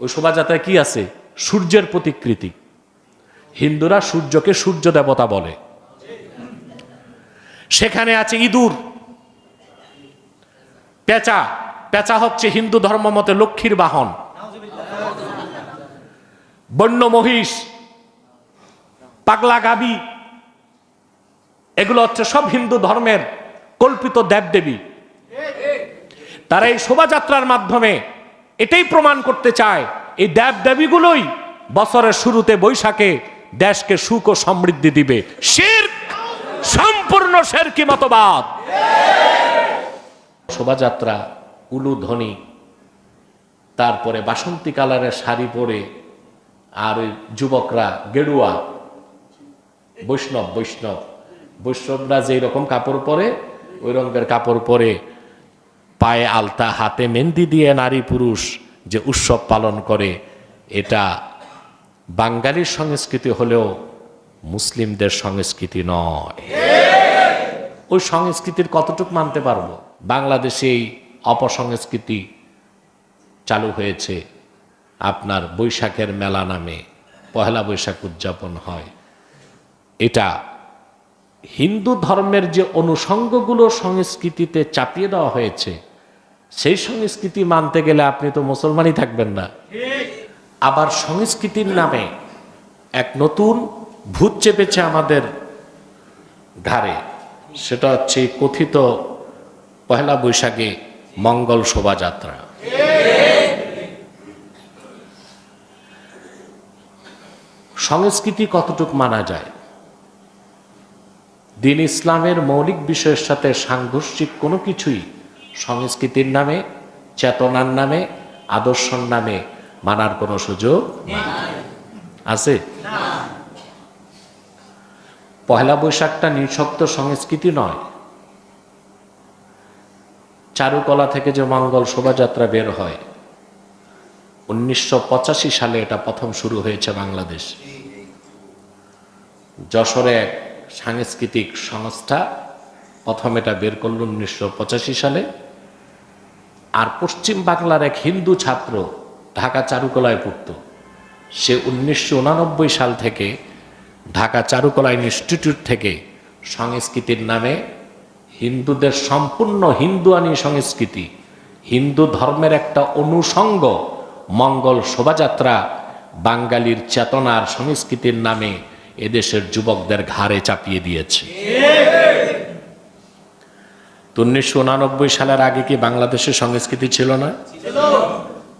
ওই শোভাযাত্রায় কি আছে? সূর্যের প্রতিকৃতি। হিন্দুরা সূর্যকে সূর্য দেবতা বলে। সেখানে আছে ইঁদুর। পেঁচা। পেঁচা হচ্ছে হিন্দু ধর্ম মতে লক্ষ্মীর বাহন। বন্য মহিষ। পাগলা গাবি। এগুলো হচ্ছে সব হিন্দু ধর্মের কল্পিত দেবদেবী। তারা এই শোভাযাত্রার মাধ্যমে এটাই প্রমাণ করতে চায়, এই দেব দেবীগুলোই বছরের শুরুতে বৈশাখে দেশকে সুখ ও সমৃদ্ধি দিবে। শির্ক সম্পূর্ণ শেরকি মতবাদ? শোভাযাত্রা উলুধ্বনি তারপরে বাসন্তী কালারের শাড়ি পরে আর ওই যুবকরা গেরুয়া, বৈষ্ণব বৈষ্ণব, বৈষ্ণবরা যেই রকম কাপড় পরে, ওই রঙের কাপড় পরে পায়ে আলতা, হাতে মেহেন্দি দিয়ে নারী পুরুষ যে উৎসব পালন করে, এটা বাঙালির সংস্কৃতি হলেও মুসলিমদের সংস্কৃতি নয়। ওই সংস্কৃতির কতটুক মানতে পারব? বাংলাদেশে এই অপসংস্কৃতি চালু হয়েছে। আপনার বৈশাখের মেলা নামে পহেলা বৈশাখ উদযাপন হয়। এটা হিন্দু ধর্মের যে অনুষঙ্গগুলো সংস্কৃতিতে চাপিয়ে দেওয়া হয়েছে সেই সংস্কৃতি মানতে গেলে আপনি তো মুসলমানই থাকবেন না। আবার সংস্কৃতির নামে এক নতুন ভূত চেপেছে আমাদের ঘাড়ে। সেটা হচ্ছে কথিত পহেলা বৈশাখে মঙ্গল শোভাযাত্রা। সংস্কৃতি কতটুক মানা যায়? দিন ইসলামের মৌলিক বিষয়ের সাথে সাংঘর্ষিক কোনো কিছুই সংস্কৃতির নামে, চেতনার নামে, আদর্শর নামে মানার কোনো সুযোগ আছে? পহেলা বৈশাখটা নিঃশব্দ সংস্কৃতি নয়। চারুকলা থেকে যে মঙ্গল শোভাযাত্রা বের হয়, উনিশশো পঁচাশি সালে এটা প্রথম শুরু হয়েছে বাংলাদেশ। যশোরে এক সাংস্কৃতিক সংস্থা প্রথম এটা বের করল উনিশশো পঁচাশি সালে। আর পশ্চিম বাংলার এক হিন্দু ছাত্র ঢাকা চারুকলায় পড়ত। সে উনিশশো সাল থেকে ঢাকা চারুকলা ইনস্টিটিউট থেকে সংস্কৃতির নামে হিন্দুদের সম্পূর্ণ হিন্দুয়ানি সংস্কৃতি, হিন্দু ধর্মের একটা অনুষঙ্গ মঙ্গল শোভাযাত্রা বাঙালির চেতনার সংস্কৃতির নামে এদেশের যুবকদের ঘাড়ে চাপিয়ে দিয়েছে। তো উনিশশো উনানব্বই সালের আগে কি বাংলাদেশের সংস্কৃতি ছিল না?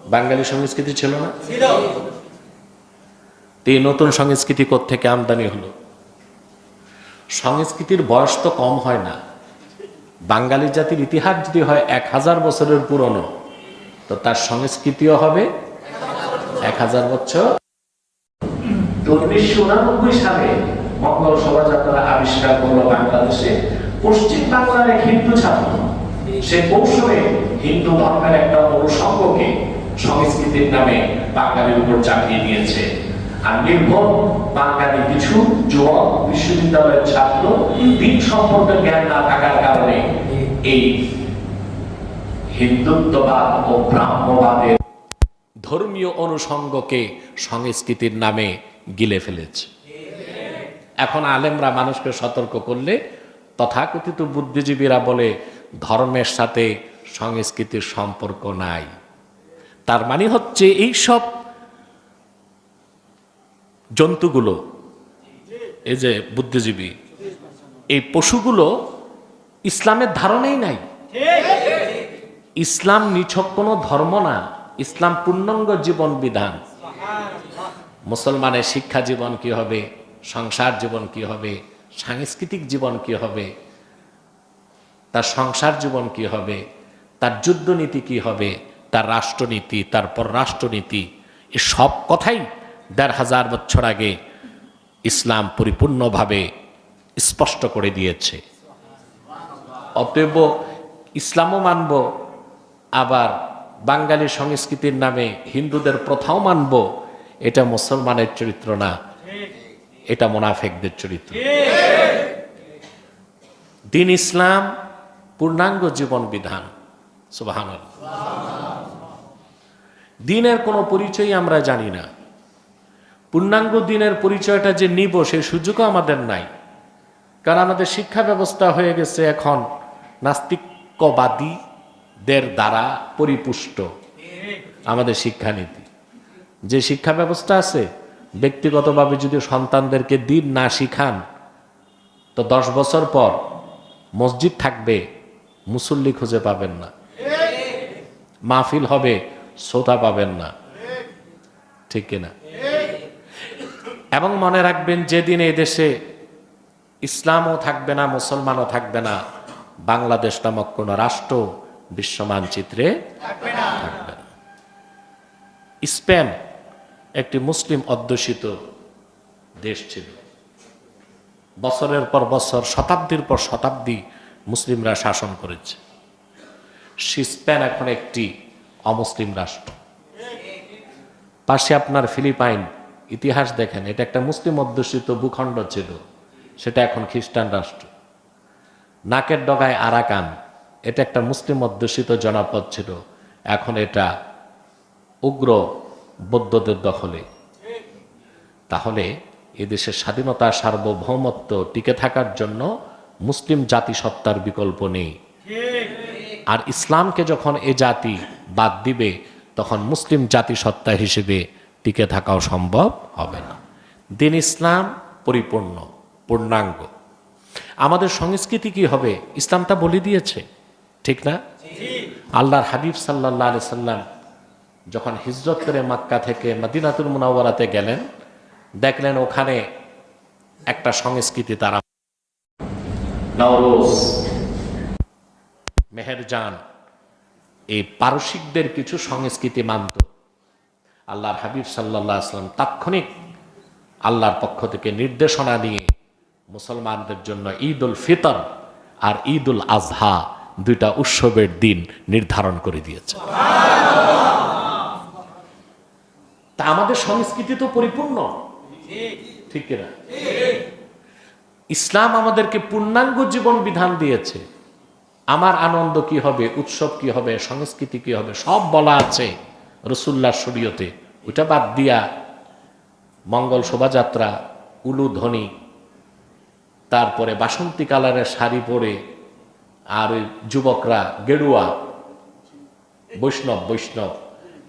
বাঙালি সংস্কৃতি ছিল না? এই নতুন সংস্কৃতি থেকে আমদানি হলো? সংস্কৃতির বয়স তো কম হয় না। বাঙালি জাতির ইতিহাস যদি হয় এক হাজার বছরের পুরনো, তো তার সংস্কৃতিও হবে এক হাজার বছর। উনিশশো উনানব্বই সালে মঙ্গল শোভাযাত্রা আবিষ্কার করল বাংলাদেশে। পশ্চিম বাংলার এক হিন্দু ছাত্র। সে কৌশলে হিন্দু ধর্মের একটা অনুষঙ্গকে সংস্কৃতির নামে বাঙালির উপর চাপিয়ে দিয়েছে। আর নির্ভর বাঙালি কিছু যুবক বিশ্ববিদ্যালয়ের ছাত্র দিন সম্পর্কে জ্ঞান না থাকার কারণে এই হিন্দুত্ববাদ ও ব্রাহ্মবাদের ধর্মীয় অনুষঙ্গকে সংস্কৃতির নামে গিলে ফেলেছে। এখন আলেমরা মানুষকে সতর্ক করলে তথাকথিত বুদ্ধিজীবীরা বলে, ধর্মের সাথে সংস্কৃতির সম্পর্ক নাই। তার মানে হচ্ছে এই সব জন্তুগুলো, এই যে বুদ্ধিজীবী, এই পশুগুলো ইসলামের ধারণেই নাই। ইসলাম নিছক কোনো ধর্ম না, ইসলাম পূর্ণাঙ্গ জীবন বিধান। মুসলমানের শিক্ষা জীবন কি হবে? সংসার জীবন কি হবে? সাংস্কৃতিক জীবন কি হবে? তার সংসার জীবন কি হবে? তার যুদ্ধনীতি কি হবে? তার রাষ্ট্রনীতি, তার পররাষ্ট্রনীতি, এ সব কথাই দেড় হাজার বছর আগে ইসলাম পরিপূর্ণভাবে স্পষ্ট করে দিয়েছে। অতএব ইসলামও মানব, আবার বাঙালি সংস্কৃতির নামে হিন্দুদের প্রথাও মানব, এটা মুসলমানের চরিত্র না। এটা মোনাফেকদের চরিত্র। দিন ইসলাম পূর্ণাঙ্গ জীবন বিধান। সুবাহান দিনের কোনো পরিচয় আমরা জানি না। পূর্ণাঙ্গ দিনের পরিচয়টা যে নিব সেই সুযোগও আমাদের নাই। কারণ আমাদের শিক্ষা ব্যবস্থা হয়ে গেছে এখন নাস্তিকবাদীদের দ্বারা পরিপুষ্ট আমাদের শিক্ষানীতি। যে শিক্ষা ব্যবস্থা আছে ব্যক্তিগতভাবে যদি সন্তানদেরকে দিন না শিখান, তো দশ বছর পর মসজিদ থাকবে, মুসল্লি খুঁজে পাবেন না। মাহফিল হবে, শ্রোতা পাবেন না। ঠিক কিনা? এবং মনে রাখবেন, যেদিন এই দেশে ইসলামও থাকবে না, মুসলমানও থাকবে না, বাংলাদেশ নামক কোন রাষ্ট্র বিশ্ব মানচিত্রে থাকবে না। স্পেন একটি মুসলিম অধ্যুষিত দেশ ছিল। বছরের পর বছর, শতাব্দীর পর শতাব্দী মুসলিমরা শাসন করেছে। সে এখন একটি অমুসলিম রাষ্ট্র। পাশে আপনার ফিলিপাইন, ইতিহাস দেখেন, এটা একটা মুসলিম অধ্যুষিত ভূখণ্ড ছিল, সেটা এখন খ্রিস্টান রাষ্ট্র। নাকের ডগায় আরাকান, এটা একটা মুসলিম অধ্যুষিত জনপদ ছিল, এখন এটা উগ্র বৌদ্ধদের দখলে। তাহলে এদেশের স্বাধীনতা সার্বভৌমত্ব টিকে থাকার জন্য মুসলিম জাতিসত্তার বিকল্প নেই। আর ইসলামকে যখন এ জাতি বাদ দিবে তখন মুসলিম জাতিসত্তা হিসেবে টিকে থাকাও সম্ভব হবে না। দিন ইসলাম পরিপূর্ণ পূর্ণাঙ্গ। আমাদের সংস্কৃতি কি হবে? ইসলাম তা বলে দিয়েছে। ঠিক না? আল্লাহর হাবিব সাল্লাহ আলি সাল্লাম যখন হিজরত করে মাক্কা থেকে মদিনাতুল মুনাওয়ারাতে গেলেন দেখলেন ওখানে একটা সংস্কৃতি তারা। নওরোজ। মেহেরজান। এই পারসিকদের কিছু সংস্কৃতি মানত। আল্লাহর হাবিব সাল্লাহ আসলাম তাৎক্ষণিক আল্লাহর পক্ষ থেকে নির্দেশনা নিয়ে মুসলমানদের জন্য ঈদ উল ফিতর আর ঈদ উল আজহা দুইটা উৎসবের দিন নির্ধারণ করে দিয়েছে। তা আমাদের সংস্কৃতি তো পরিপূর্ণ। ঠিক কিনা? ইসলাম আমাদেরকে পূর্ণাঙ্গ জীবন বিধান দিয়েছে। আমার আনন্দ কি হবে, উৎসব কি হবে, সংস্কৃতি কি হবে, সব বলা আছে রসুল্লাহ শরীয়তে। ওইটা বাদ দিয়া মঙ্গল শোভাযাত্রা, উলু ধ্বনি, তারপরে বাসন্তী কালারের শাড়ি পরে আর যুবকরা গেরুয়া, বৈষ্ণব বৈষ্ণব।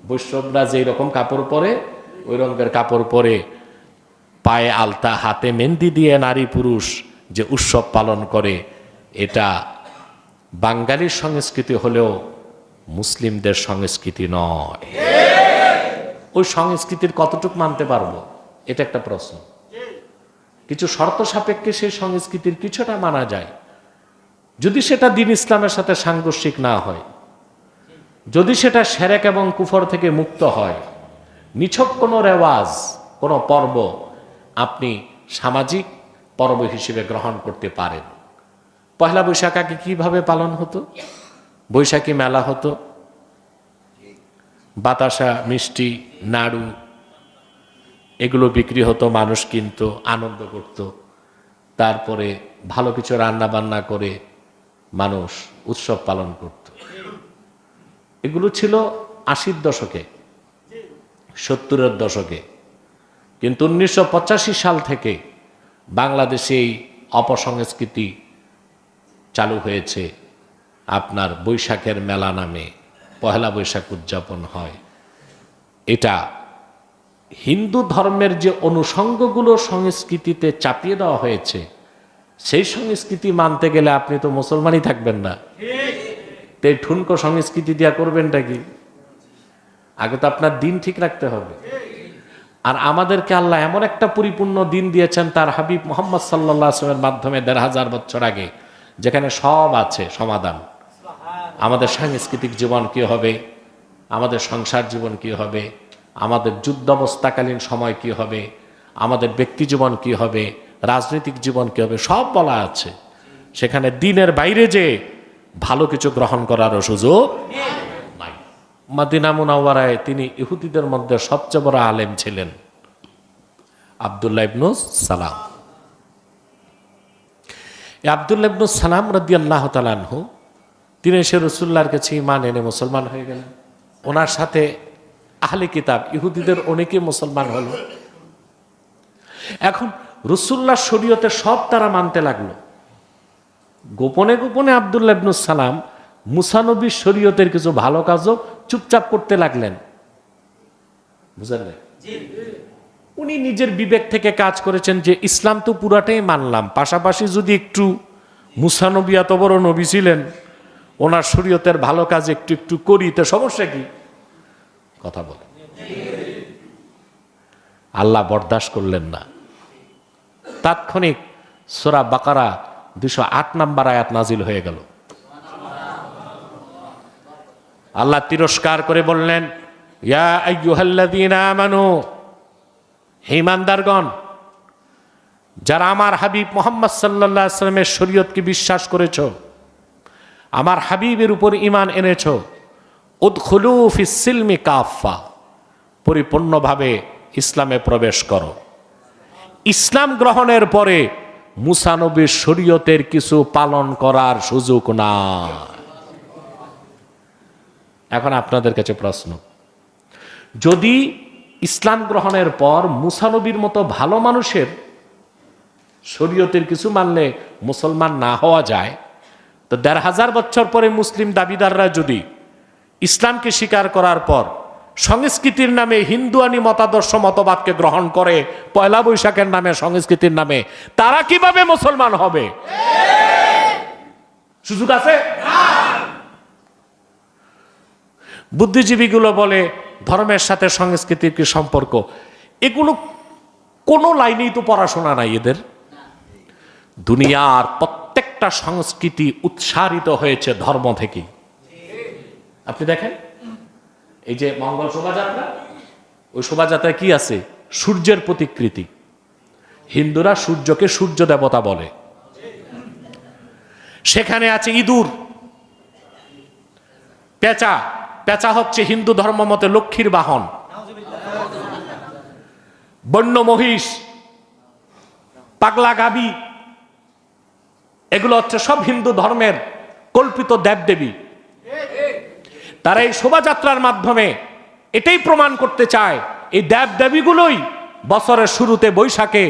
বৈষ্ণবরা যেই রকম কাপড় পরে, ওই রঙের কাপড় পরে পায়ে আলতা, হাতে মেহেন্দি দিয়ে নারী পুরুষ যে উৎসব পালন করে, এটা বাঙালির সংস্কৃতি হলেও মুসলিমদের সংস্কৃতি নয়। ওই সংস্কৃতির কতটুক মানতে পারব? এটা একটা প্রশ্ন। কিছু শর্ত সাপেক্ষে সেই সংস্কৃতির কিছুটা মানা যায়। যদি সেটা দিন ইসলামের সাথে সাংঘর্ষিক না হয় যদি সেটা সেরেক এবং কুফর থেকে মুক্ত হয়, নিছক কোনো রেওয়াজ, কোনো পর্ব আপনি সামাজিক পর্ব হিসেবে গ্রহণ করতে পারেন। পয়লা বৈশাখ আগে কীভাবে পালন হতো? বৈশাখী মেলা হতো। বাতাসা, মিষ্টি, নাড়ু, এগুলো বিক্রি হতো, মানুষ কিনতো, আনন্দ করত। তারপরে ভালো কিছু রান্না বান্না করে মানুষ উৎসব পালন করত। এগুলো ছিল আশির দশকে, সত্তরের দশকে। কিন্তু উনিশশো পঁচাশি সাল থেকে বাংলাদেশে এই অপসংস্কৃতি চালু হয়েছে। আপনার বৈশাখের মেলা নামে পহেলা বৈশাখ উদযাপন হয়। এটা হিন্দু ধর্মের যে অনুষঙ্গগুলো সংস্কৃতিতে চাপিয়ে দেওয়া হয়েছে, সেই সংস্কৃতি মানতে গেলে আপনি তো মুসলমানই থাকবেন না। তো এই ঠুনকো সংস্কৃতি দিয়া করবেনটা কি? আগে তো আপনার দিন ঠিক রাখতে হবে। আর আমাদেরকে আল্লাহ এমন একটা পরিপূর্ণ দিন দিয়েছেন তার হাবিব মোহাম্মদ সাল্লাহ আসলামের মাধ্যমে দেড় হাজার বছর আগে, যেখানে সব আছে সমাধান। আমাদের সাংস্কৃতিক জীবন কি হবে? আমাদের সংসার জীবন কি হবে? আমাদের যুদ্ধাবস্থাকালীন সময় কি হবে? আমাদের ব্যক্তি জীবন কি হবে? রাজনৈতিক জীবন কি হবে? সব বলা আছে। সেখানে দিনের বাইরে যে ভালো কিছু গ্রহণ করারও সুযোগ নাই। মাদিনা মুনাওয়ারায় তিনি ইহুদিদের মধ্যে সবচেয়ে বড় আলেম ছিলেন আবদুল্লাহ ইবনুস সালাম। এই আবদুল্লাহ ইবনুস সালাম রদি আল্লাহ তালানহু তিনি এসে রসুল্লাহর কাছে ইমান এনে মুসলমান হয়ে গেলেন। ওনার সাথে আহলে কিতাব, ইহুদিদের অনেকে মুসলমান হলো। এখন রসুল্লাহ শরীয়তে সব তারা মানতে লাগল। গোপনে গোপনে আবদুল্লাহ ইবনুস সালাম মুসানবীর শরীয়তের কিছু ভালো কাজও চুপচাপ করতে লাগলেন। বুঝলেন? উনি নিজের বিবেক থেকে কাজ করেছেন যে ইসলাম তো পুরাটাই মানলাম, পাশাপাশি যদি একটু মুসানবী এত বড় নবী ছিলেন, ওনার শরীয়তের ভালো কাজ একটু একটু করি, তো সমস্যা কি? কথা বলে আল্লাহ বরদাস্ত করলেন না। তাৎক্ষণিক সোরা বাকারা দুশো আট নাম্বার আয়াত নাজিল হয়ে গেল। আল্লাহ তিরস্কার করে বললেন আইয়ুহাল্লাযীনা আমানু, হে ইমানদারগণ, যারা আমার হাবিব মোহাম্মদ আলাইহি সাল্লামের শরীয়তকে বিশ্বাস করেছ, আমার হাবিবের উপর ইমান এনেছ, উদখুলু ফিস সিলমি কাফা পরিপূর্ণভাবে ইসলামে প্রবেশ করো। ইসলাম গ্রহণের পরে মুসানবীর শরীয়তের কিছু পালন করার সুযোগ না এখন আপনাদের কাছে প্রশ্ন। যদি ইসলাম গ্রহণের পর মুসানবীর মতো ভালো মানুষের শরীয়তের কিছু মানলে মুসলমান না হওয়া যায়, তো দেড় হাজার বছর পরে মুসলিম দাবিদাররা যদি ইসলামকে স্বীকার করার পর সংস্কৃতির নামে হিন্দুয়ানি মতাদর্শ মতবাদকে গ্রহণ করে পয়লা বৈশাখের নামে সংস্কৃতির নামে। তারা কীভাবে মুসলমান হবে? সুযোগ আছে? বুদ্ধিজীবীগুলো বলে, ধর্মের সাথে সংস্কৃতির কি সম্পর্ক? এগুলো কোনো লাইনেই তো পড়াশোনা নাই এদের। দুনিয়ার প্রত্যেকটা সংস্কৃতি উৎসারিত হয়েছে ধর্ম থেকে। আপনি দেখেন? এই যে মঙ্গল শোভাযাত্রা, ওই শোভাযাত্রায় কি আছে? সূর্যের প্রতিকৃতি। হিন্দুরা সূর্যকে সূর্য দেবতা বলে। সেখানে আছে ইঁদুর। পেঁচা। পেঁচা হচ্ছে হিন্দু ধর্ম মতে লক্ষ্মীর বাহন। বন্য মহিষ। পাগলা গাবি। এগুলো হচ্ছে সব হিন্দু ধর্মের কল্পিত দেবদেবী। তারা এই শোভাযাত্রার মাধ্যমে এটাই প্রমাণ করতে চায়, এই দেব দেবীগুলোই বছরের শুরুতে বৈশাখে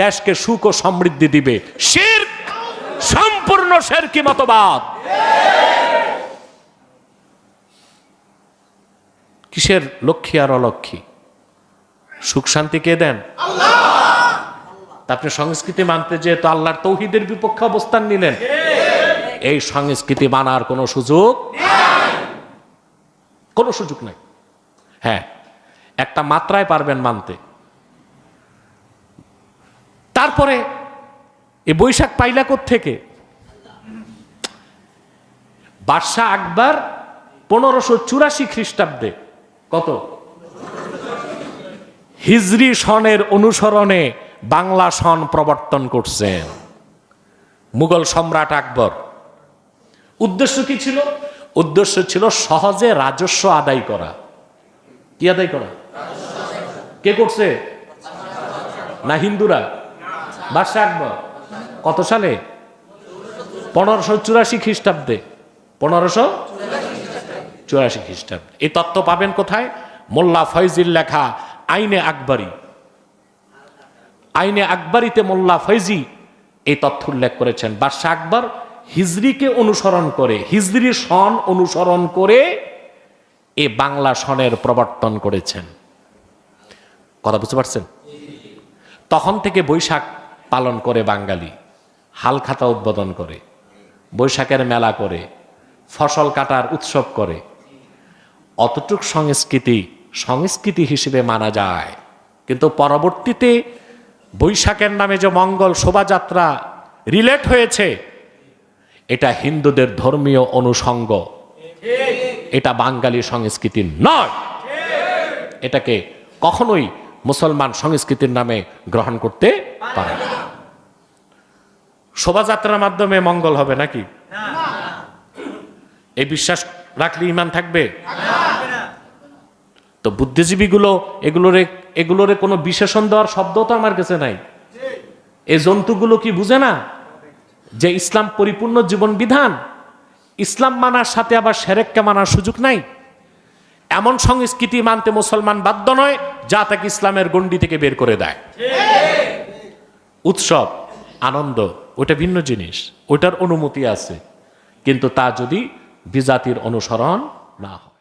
দেশকে সুখ ও সমৃদ্ধি দিবে। শির, সম্পূর্ণ শেরকি মতবাদ? কিসের লক্ষ্মী আর অলক্ষ্মী? সুখ শান্তি কে দেন? আপনি সংস্কৃতি মানতে যে তো আল্লাহর তৌহিদের বিপক্ষে অবস্থান নিলেন। এই সংস্কৃতি মানার কোনো সুযোগ? কোনো সুযোগ নাই। হ্যাঁ একটা মাত্রায় পারবেন মানতে। তারপরে এ বৈশাখ পাইলা থেকে বাদশাহ আকবর পনেরোশো চুরাশি খ্রিস্টাব্দে। কত? হিজরি সনের অনুসরণে বাংলা সন প্রবর্তন করছেন। মুঘল সম্রাট আকবর। উদ্দেশ্য কি ছিল? উদ্দেশ্য ছিল সহজে রাজস্ব আদায় করা। কি আদায় করা? কে করছে? না, হিন্দুরা। বাদশাহ আকবর। কত সালে? পনেরোশো চুরাশি খ্রিস্টাব্দে। পনেরোশো চুরাশি খ্রিস্টাব্দে। এই তত্ত্ব পাবেন কোথায়? মোল্লা ফয়জির লেখা আইনে আকবরী। আইনে আকবরীতে মোল্লা ফৈজি এই তথ্য উল্লেখ করেছেন। বাদশাহ আকবর হিজরিকে অনুসরণ করে হিজরি সন অনুসরণ করে এ বাংলা সনের প্রবর্তন করেছেন। কথা বুঝতে পারছেন? তখন থেকে বৈশাখ পালন করে বাঙালি, হাল খাতা উদ্বোধন করে, বৈশাখের মেলা করে, ফসল কাটার উৎসব করে। অতটুক সংস্কৃতি সংস্কৃতি হিসেবে মানা যায়। কিন্তু পরবর্তীতে বৈশাখের নামে যে মঙ্গল শোভাযাত্রা রিলেট হয়েছে এটা হিন্দুদের ধর্মীয় অনুষঙ্গ। এটা বাঙালি সংস্কৃতি নয়। এটাকে কখনোই মুসলমান সংস্কৃতির নামে গ্রহণ করতে পারে না। শোভাযাত্রার মাধ্যমে মঙ্গল হবে নাকি? এই বিশ্বাস রাখলে ইমান থাকবে? তো বুদ্ধিজীবীগুলো এগুলোরে এগুলোরে কোনো বিশেষণ দেওয়ার শব্দ তো আমার কাছে নাই। এই জন্তুগুলো কি বুঝে না? যে ইসলাম পরিপূর্ণ জীবন বিধান, ইসলাম মানার সাথে আবার সেরেককে মানার সুযোগ নাই। এমন সংস্কৃতি মানতে মুসলমান বাধ্য নয়, যা তাকে ইসলামের গণ্ডি থেকে বের করে দেয়। উৎসব, আনন্দ ওটা ভিন্ন জিনিস ওটার অনুমতি আছে, কিন্তু তা যদি বিজাতির অনুসরণ না হয়।